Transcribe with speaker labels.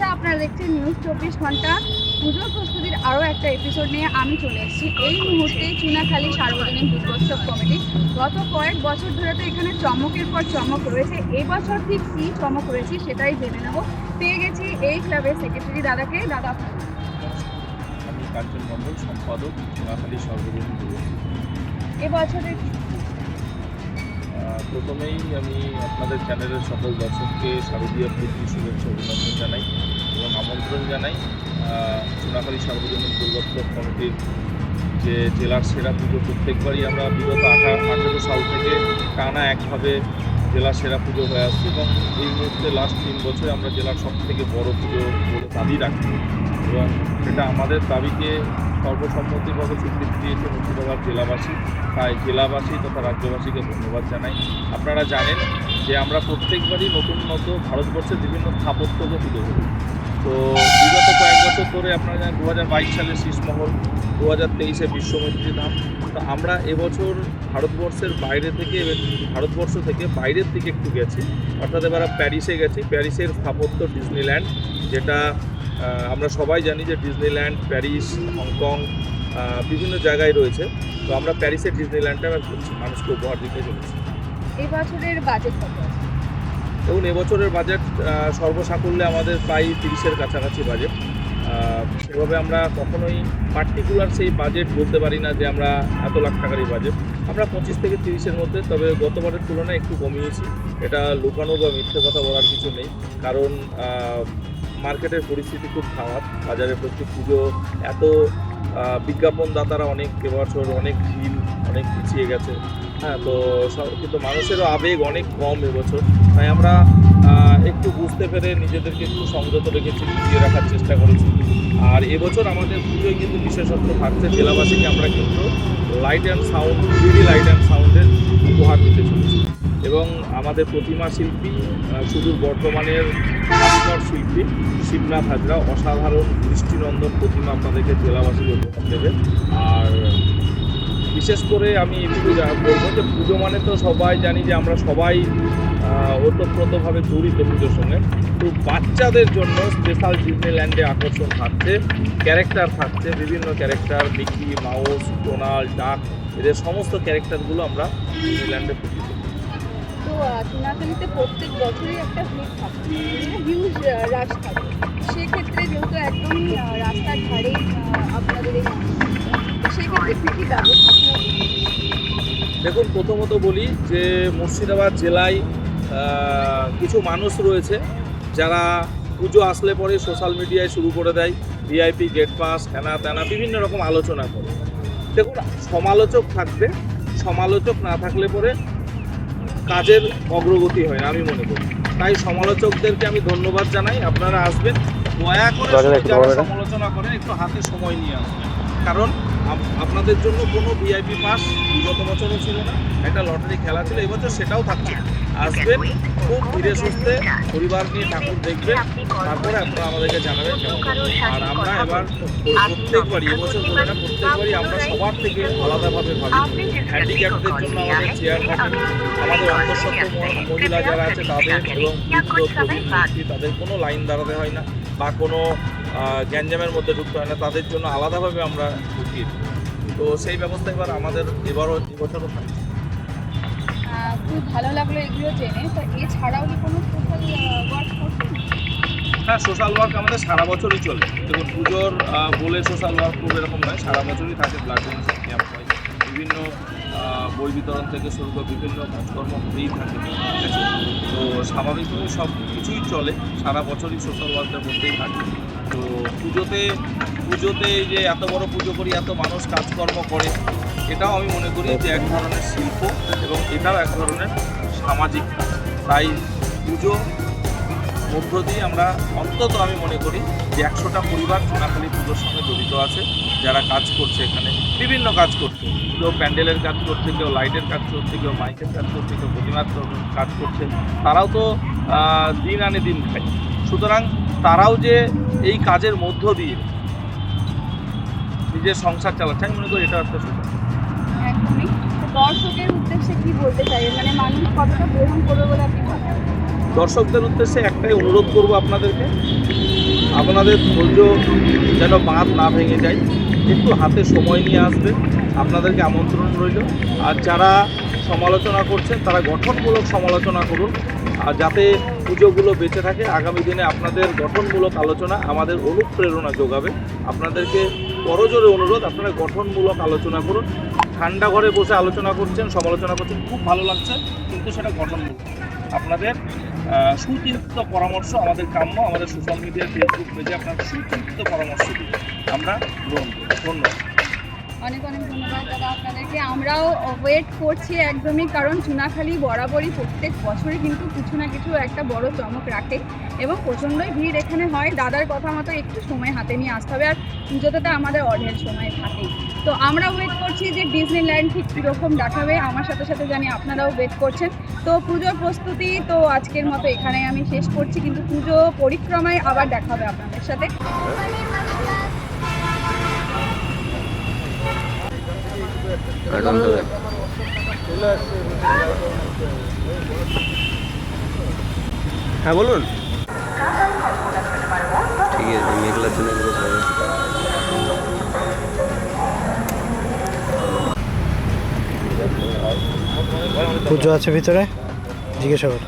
Speaker 1: নমস্কার আপনারা দেখছেন নিউজ চব্বিশ ঘণ্টা। পুজোর প্রস্তুতির আরও একটা এপিসোড নিয়ে আমি চলে এসেছি। এই মুহূর্তে চুনাখালী সার্বজনীন দুর্গোৎসব কমিটি গত কয়েক বছর ধরে তো এখানে চমকের পর চমক রয়েছে। এবছর ঠিক কী চমক রয়েছে সেটাই জেনে নেব। পেয়ে গেছি এই ক্লাবের সেক্রেটারি দাদাকে। দাদা
Speaker 2: আমি কাঞ্চন মণ্ডল সম্পাদক চুনাখালী সর্বজনীন যুব
Speaker 1: এবছরের
Speaker 2: প্রথমেই আমি আপনাদের চ্যানেলের সকল দর্শককে শারদীয় প্রীতি শুভেচ্ছা অভিনন্দন জানাই এবং আমন্ত্রণ জানাই আহ, চুনাখালী সার্বজনীন দুর্গোৎসব কমিটির যে জেলার সেরা পুজো। প্রত্যেকবারই আমরা বিগত আঠা আঠেরো সাল থেকে টানা একভাবে জেলার সেরা পুজো হয়ে আসছে এবং এই মুহূর্তে লাস্ট তিন বছরে আমরা জেলার সব থেকে বড় পুজো বলে দাবি রাখি এবং সেটা আমাদের দাবিকে সর্বসম্মতিভাবে স্বীকৃতি দিয়েছে মুর্শিদাবাদ জেলাবাসী। তাই জেলাবাসী তথা রাজ্যবাসীকে ধন্যবাদ জানাই। আপনারা জানেন যে আমরা প্রত্যেকবারই নতুন নতুন ভারতবর্ষের বিভিন্ন স্থাপত্যকে তুলে ধরি। বছর আপনারা জানেন দু হাজার বাইশ সালে শীষমহল দু হাজার তেইশে বিশ্বমৈত্রী ধাম। তো আমরা এবছর ভারতবর্ষের বাইরে থেকে ভারতবর্ষ থেকে বাইরের দিকে একটু গেছি। অর্থাৎ এবার প্যারিসে গেছি। প্যারিসের স্থাপত্য ডিজনিল্যান্ড যেটা আমরা সবাই জানি যে ডিজনিল্যান্ড প্যারিস হংকং বিভিন্ন জায়গায় রয়েছে। তো আমরা প্যারিসের ডিজনিল্যান্ডটা মানুষকে উপহার দিতে চলেছি।
Speaker 1: এবছরের বাজেট কত
Speaker 2: এবং এবছরের বাজেট সর্বসাকুল্যে আমাদের প্রায় তিরিশের কাছাকাছি বাজেট সেভাবে আমরা কখনোই পার্টিকুলার সেই বাজেট বলতে পারি না যে আমরা এত লাখ টাকারই বাজেট আমরা পঁচিশ থেকে তিরিশের মধ্যে, তবে গতবারের তুলনায় একটু কমিয়েছি। এটা লুকানো বা মিথ্যে কথা বলার কিছু নেই। কারণ মার্কেটের পরিস্থিতি খুব খারাপ। বাজারে প্রতি পুজো। এত বিজ্ঞাপনদাতারা অনেক এবছর অনেক ঢিল অনেক পিছিয়ে গেছে। হ্যাঁ তো কিন্তু মানুষেরও আবেগ অনেক কম এবছর। তাই আমরা একটু বুঝতে পেরে নিজেদেরকে একটু সংযত রেখেছি দিয়ে রাখার চেষ্টা করেছি। আর এবছর আমাদের পুজোয় কিন্তু বিশেষত্ব থাকছে, জেলাবাসীকে আমরা কিন্তু light and sound three D light and সাউন্ডের উপহার দিতে চলেছি। এবং আমাদের প্রতিমা শিল্পী বর্ধমানের ভাস্কর শিল্পী শিবনাথ হাজরা অসাধারণ দৃষ্টিনন্দন প্রতিমা আপনাদেরকে জেলাবাসীকে উপহার দেবে। আর বিশেষ করে আমি একটু যা- বলব যে পুজো মানে তো সবাই জানি যে আমরা সবাই ওতপ্রোতভাবে জড়িত পুজোর সঙ্গে। তো বাচ্চাদের জন্য স্পেশাল ডিজনিল্যান্ডে আকর্ষণ থাকছে ক্যারেক্টার থাকছে বিভিন্ন ক্যারেক্টার মিকি মাউস ডোনাল্ড ডাক এদের সমস্ত ক্যারেক্টারগুলো আমরা ডিজনিল্যান্ডে পুজো করি।
Speaker 1: তো আহ, প্রত্যেক বছরই একটা ভিড় থাকে হিউজ রাশ থাকে। সেক্ষেত্রে যেহেতু একদমই রাস্তার ধারেই আপনাদের এই সেক্ষেত্রে কী কী ব্যবস্থা
Speaker 2: দেখুন প্রথমত বলি যে মুর্শিদাবাদ জেলায় কিছু মানুষ রয়েছে যারা পুজো আসলে পরে সোশ্যাল মিডিয়ায় শুরু করে দেয় ভিআইপি গেট পাস হ্যানা ত্যানা বিভিন্ন রকম আলোচনা করে। দেখুন সমালোচক থাকবে সমালোচক না থাকলে পরে কাজের অগ্রগতি হয় না আমি মনে করি। তাই সমালোচকদেরকে আমি ধন্যবাদ জানাই। আপনারা আসবেন দয়া করে যারা সমালোচনা করেন একটু হাতে সময় নিয়ে আসবেন। কারণ আপনাদের জন্য কোনো ভিআইপি পাস বিগত বছরও ছিল না একটা লটারি খেলা ছিল এবছর সেটাও থাকছে আসবেন খুব ধীরে সুস্থে পরিবার নিয়ে ঠাকুর দেখবেন তারপরে আপনারা আমাদেরকে জানাবেন আর আমরা এবার প্রত্যেকবারই এবছর বলে না প্রত্যেকবারই আমরা সবার থেকে আলাদাভাবে ভাবি। হ্যান্ডিক্যাপদের জন্য আমাদের চেয়ার পাবেন আমাদের অন্তঃসত্ত্ব মহিলা যারা আছে তাদের এবং তাদের কোনো লাইন দাঁড়াতে হয় না বা কোনো গ্যাঞ্জামের মধ্যে ঢুকতে হয় না তাদের জন্য আলাদাভাবে আমরা ঢুকিয়ে তো সেই ব্যবস্থা এবার আমাদের এবারও এবছরও
Speaker 1: আহ, খুব ভালো লাগল এগুলো জেনে। তো এছাড়াও কি কোনো সোশ্যাল ওয়ার্ক করছেন?
Speaker 2: হ্যাঁ সোশ্যাল ওয়ার্ক আমাদের সারা বছরই চলে। দেখুন, পুজোর বলে সোশ্যাল ওয়ার্ক খুব এরকম নয়, সারা বছরই থাকে ব্লাড ডোনেশন ক্যাম্প হয়। বিভিন্ন বই বিতরণ থেকে শুরু করে বিভিন্ন কাজকর্ম হতেই থাকে। তো স্বাভাবিকভাবে সব কিছুই চলে, সারা বছরই সোশ্যাল ওয়ার্কের মধ্যেই থাকে। তো পুজোতে পুজোতে যে এত বড় পুজো করি, এত মানুষ কাজকর্ম করে, এটাও আমি মনে করি যে এক ধরনের শিল্প এবং এটাও এক ধরনের সামাজিক। তাই পুজো মধ্য দিয়ে আমরা অন্তত আমি মনে করি যে একশোটা পরিবার চুনাখালী পুজোর সঙ্গে জড়িত আছে, যারা কাজ করছে এখানে, বিভিন্ন কাজ করছে। কেউ প্যান্ডেলের কাজ করছে, কেউ লাইটের কাজ করছে, কেউ মাইকের কাজ করছে, কেউ প্রতিমার কাজ করছে, তারাও তো দিন আনে দিন খায়। সুতরাং তারাও যে এই কাজের মধ্য দিয়ে নিজের সংসার চালাচ্ছে আমি মনে করি এটা একটা সুযোগ।
Speaker 1: একদমই। দর্শকের উদ্দেশ্যে কি বলতে চাই? মানে মানুষ কতটা গ্রহণ করবে বলে আপনি
Speaker 2: দর্শকদের উদ্দেশ্যে একটাই অনুরোধ করব আপনাদেরকে। আপনাদের ধৈর্য যেন বাঁধ না ভেঙে যায়। একটু হাতে সময় নিয়ে আসবে আপনাদেরকে আমন্ত্রণ রইল। আর যারা সমালোচনা করছেন তারা গঠনমূলক সমালোচনা করুন। আর যাতে পুজোগুলো বেঁচে থাকে আগামী দিনে আপনাদের গঠনমূলক আলোচনা আমাদের অনুপ্রেরণা যোগাবে। আপনাদেরকে করজোরে অনুরোধ আপনারা গঠনমূলক আলোচনা করুন। ঠান্ডা ঘরে বসে আলোচনা করছেন সমালোচনা করছেন খুব ভালো লাগছে কিন্তু সেটা গঠনমূলক। আপনাদের আহ, পরামর্শ আমাদের কাম্য আমাদের সোশ্যাল মিডিয়া ফেসবুক পেজে আপনার সুচিন্তিত পরামর্শ দিন আমরা গ্রহণ করি ধন্যবাদ।
Speaker 1: অনেক অনেক ধন্যবাদ দাদা আপনাদেরকে। আমরাও ওয়েট করছি একদমই, কারণ চুনাখালি বরাবরই প্রত্যেক বছরই কিন্তু কিছু না কিছু একটা বড় চমক রাখে এবং প্রচণ্ডই ভিড় এখানে হয়। দাদার কথা মতো একটু সময় হাতে নিয়ে আসতে হবে আর পুজোতে আমাদের অঢেল সময় থাকেই তো আমরা ওয়েট করছি যে ডিজনিল্যান্ড ঠিক কীরকম দেখাবে। আমার সাথে সাথে জানি আপনারাও ওয়েট করছেন। তো পুজোর প্রস্তুতি তো আজকের মতো এখানে আমি শেষ করছি। কিন্তু পুজো পরিক্রমায় আবার দেখা হবে আপনাদের সাথে।
Speaker 3: হ্যাঁ বলুন। ঠিক আছে মেঘলার জন্য
Speaker 4: পুজো আছে ভিতরে? জিজ্ঞাসা কর।